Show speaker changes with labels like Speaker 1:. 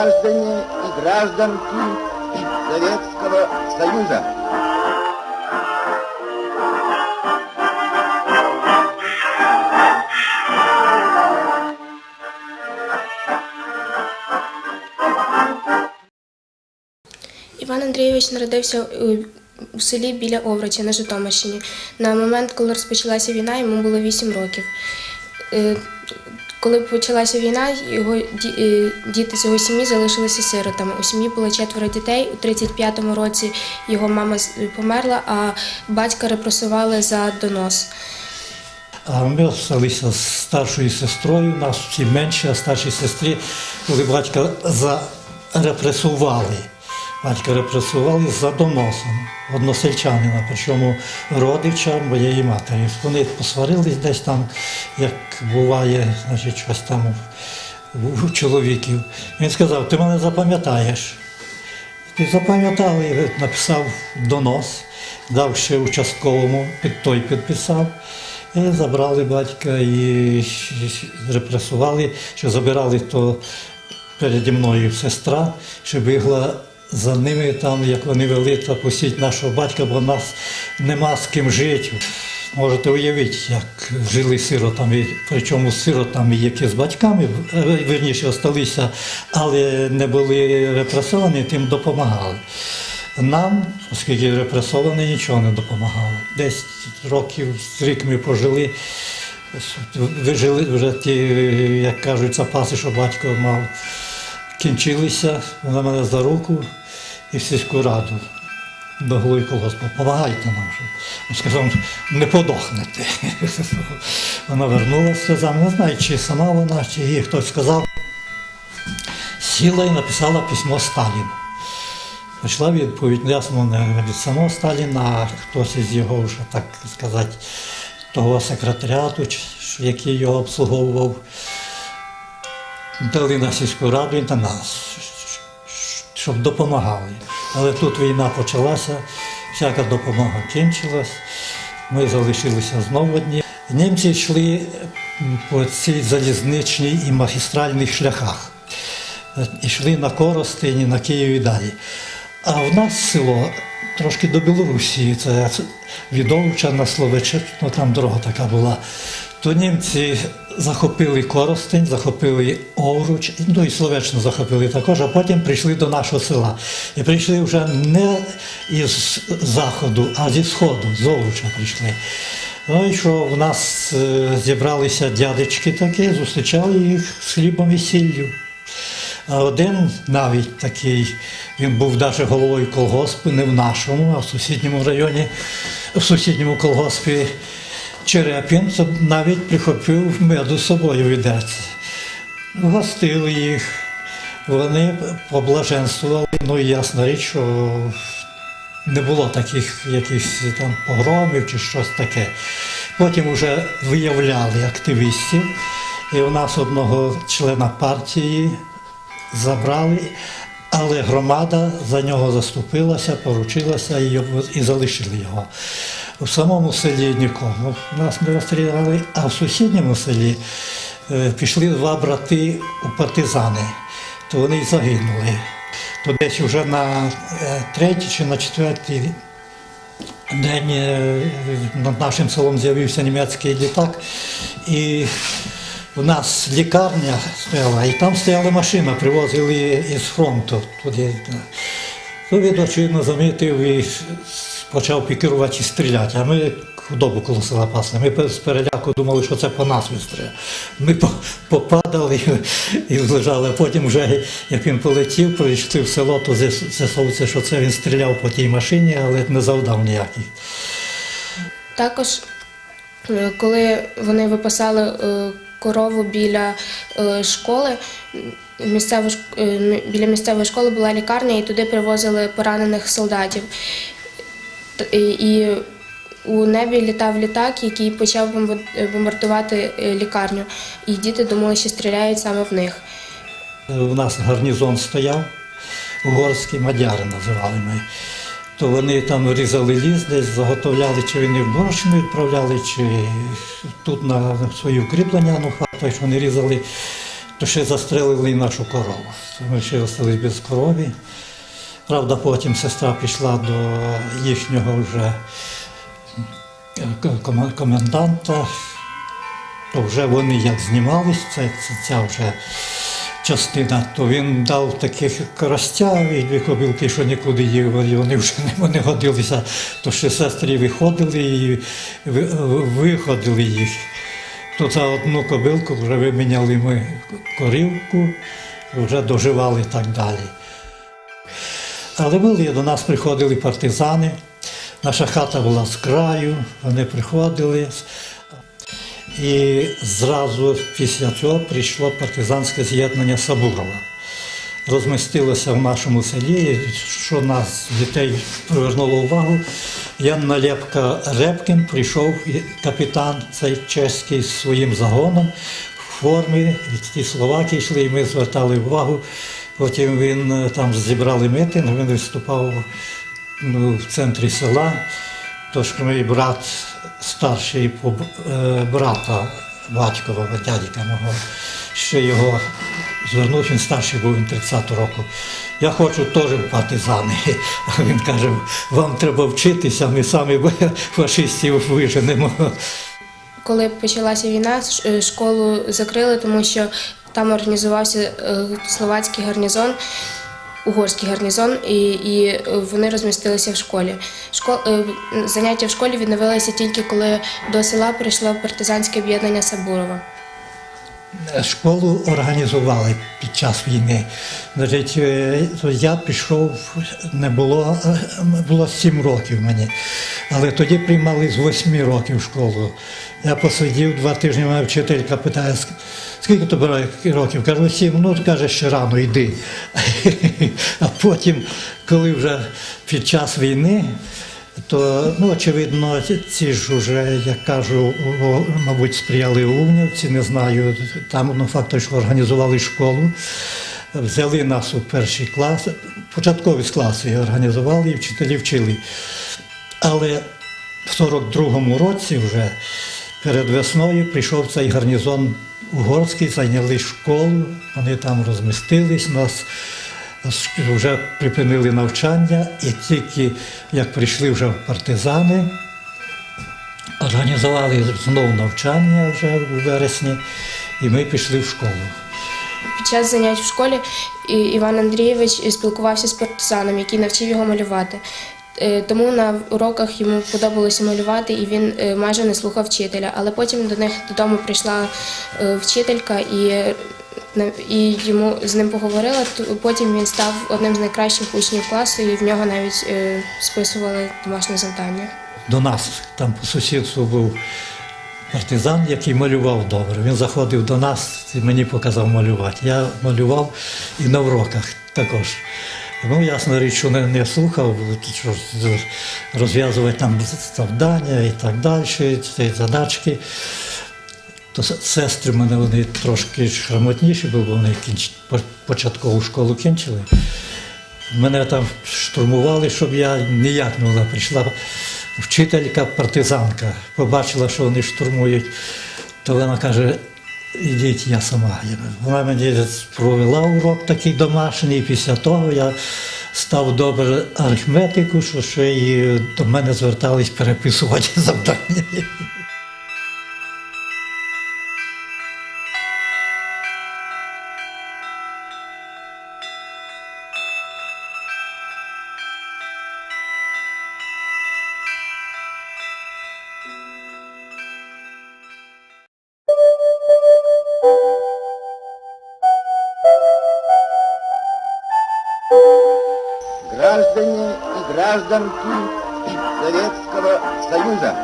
Speaker 1: граждане и гражданки Советского Союза.
Speaker 2: Іван Андрійович народився у- у селі біля Оврача на Житомирщині. На момент, коли розпочалася війна, йому було 8 років. Коли почалася війна, його е, діти з його сім'ї залишилися сиротами. У сім'ї було четверо дітей. У 35-му році його мама померла, а батька репресували за донос.
Speaker 3: А ми залишилися з старшою сестрою, нас всі менші, а старшій сестрі, коли батька зарепресували. Батька репресували за доносом односельчанина, причому родича моєї матері. Вони посварились десь там, як буває, значить, щось там у- чоловіків. Він сказав, ти мене запам'ятаєш. І запам'ятав і написав донос, дав ще участковому, під той підписав. І забрали батька і репресували, що забирали то переді мною сестра, що бігла за ними там, як вони вели, та пустіть нашого батька, бо нас нема з ким жити. Можете уявити, як жили сиротами, причому сиротами, які з батьками, е, верніше, осталися, але не були репресовані, тим допомагали. Нам, оскільки репресовані, нічого не допомагало. Десь років рік ми пожили, вижили вже ті, як кажуть, запаси, що батько мав, кінчилися. Вона мене за руку і в сільську раду до голови колгоспу. Помагайте нам. вже». Він сказав, не подохнете. Вона вернулася за не знаю, чи сама вона, чи їй хтось сказав. Сіла і написала письмо Сталіну. Прийшла відповідь, ясно, не від самого Сталіна, а хтось із його вже, так сказати, того секретаріату, який його обслуговував, дали на сільську раду і на нас, щоб допомагали. Але тут війна почалася, всяка допомога кінчилась, ми залишилися знову одні. Німці йшли по цій залізничній і магістральних шляхах. Йшли на Коростині, на Київ і далі. А в нас село трошки до Білорусі, це від Овча на Словече, ну там дорога така була. То німці захопили Коростень, захопили Овруч, ну і Словечну захопили також, а потім прийшли до нашого села. І прийшли вже не із заходу, а зі сходу, з Овруча прийшли. Ну і що в нас е, зібралися дядечки такі, зустрічали їх з хлібом і сіллю. А один навіть такий, він був навіть головою колгоспу, не в нашому, а в сусідньому районі, в сусідньому колгоспі Черепін, навіть прихопив меду з собою відець. Гостили їх, вони поблаженствували, ну і ясна річ, що не було таких якихось там погромів чи щось таке. Потім вже виявляли активістів, і у нас одного члена партії забрали, але громада за нього заступилася, поручилася і залишили його. У самому селі нікого нас не розстріляли, а в сусідньому селі е, пішли два брати у партизани, то вони й загинули. То десь вже на е, третій чи на четвертий день е, над нашим селом з'явився німецький літак, і у нас лікарня стояла, і там стояла машина, привозили із фронту туди. То він, очевидно, замітив і почав пікірувати і стріляти. А ми худобу коло села пасли. Ми з переляку думали, що це по нас вистріляє. Ми попадали і лежали. А потім, вже, як він полетів, прийшли в село, то з'яс- з'ясовується, що це він стріляв по тій машині, але не завдав ніяких.
Speaker 2: Також, е, коли вони випасали е, корову біля е, школи, біля місцевої школи була лікарня, і туди привозили поранених солдатів. І у небі літав літак, який почав е, бомбардувати е, лікарню. І діти думали, що стріляють саме в них.
Speaker 3: У нас гарнізон стояв, угорський мадяри називали ми. То вони там різали ліс, десь заготовляли, чи вони в Борщину відправляли, чи тут на свої укріплення, ну хватає, що вони різали. то ще застрелили і нашу корову. Ми ще залишились без корови. Правда, потім сестра пішла до їхнього вже е, коменданта, то вже вони як знімались, це, це ця вже частина, то він дав таких карастя і дві кобилки, що нікуди їх вони вже не годилися. То ще сестри виходили і виходили їх. То за одну кобилку вже виміняли ми корівку, вже доживали і так далі. Але до нас приходили партизани. Наша хата була з краю, вони приходили. І зразу після цього прийшло партизанське з'єднання Сабурова. Розмістилося в нашому селі, що нас, дітей, привернуло увагу. Ян Налєпка Репкін прийшов, капітан цей чеський з своїм загоном в формі, ті словаки йшли, і ми звертали увагу. Потім він е, там зібрали митинг, він виступав ну, в центрі села. Тож мій брат старший по е, брата батькова, дядька мого, ще його звернув, він старший був він 30 року. Я хочу теж в партизани. А він каже, вам треба вчитися, ми самі фашистів виженемо.
Speaker 2: Коли почалася війна, е, школу закрили, тому що там організувався е, словацький гарнізон, угорський гарнізон, і, і е, вони розмістилися в школі. Школ, е, заняття в школі відновилися тільки коли до села прийшло партизанське об'єднання Сабурова.
Speaker 3: Школу організували під час війни. Значить, я пішов, не було, було сім років мені. Але тоді приймали з восьми років школу. Я посидів два тижні, мене вчителька питає, «Ск- скільки тобі років? Кажу, сім, ну каже, ще рано йди. А потім, коли вже під час війни, то, ну, очевидно, ці ж уже, як кажу, мабуть, сприяли Умнівці, не знаю, там ну, факто, що організували школу, взяли нас у перший клас, початкові класи організували і вчителі вчили. Але в 42-му році вже перед весною прийшов цей гарнізон угорський, зайняли школу, вони там розмістились, нас вже припинили навчання, і тільки як прийшли вже партизани, організували знову навчання вже у вересні, і ми пішли в школу.
Speaker 2: Під час занять в школі Іван Андрійович спілкувався з партизаном, який навчив його малювати. Е, Тому на уроках йому подобалося малювати, і він е, майже не слухав вчителя. Але потім до них додому прийшла е, вчителька і, і йому з ним поговорила. Потім він став одним з найкращих учнів класу, і в нього навіть списували домашнє завдання.
Speaker 3: До нас там по сусідству був партизан, який малював добре. Він заходив до нас і мені показав малювати. Я малював і на уроках також. Ну, ясна річ, що не, не слухав, що розв'язувати там завдання і так далі, ці задачки. То сестри мене вони трошки шрамотніші, були, бо вони кінч... початкову школу кінчили. Мене там штурмували, щоб я ніяк не могла. Прийшла вчителька, партизанка, побачила, що вони штурмують, то вона каже, ідіть, я сама. Вона мені провела урок такий домашній, і після того я став добре арифметику, що ще й до мене звертались переписувати завдання.
Speaker 1: Граждане и гражданки Советского Союза,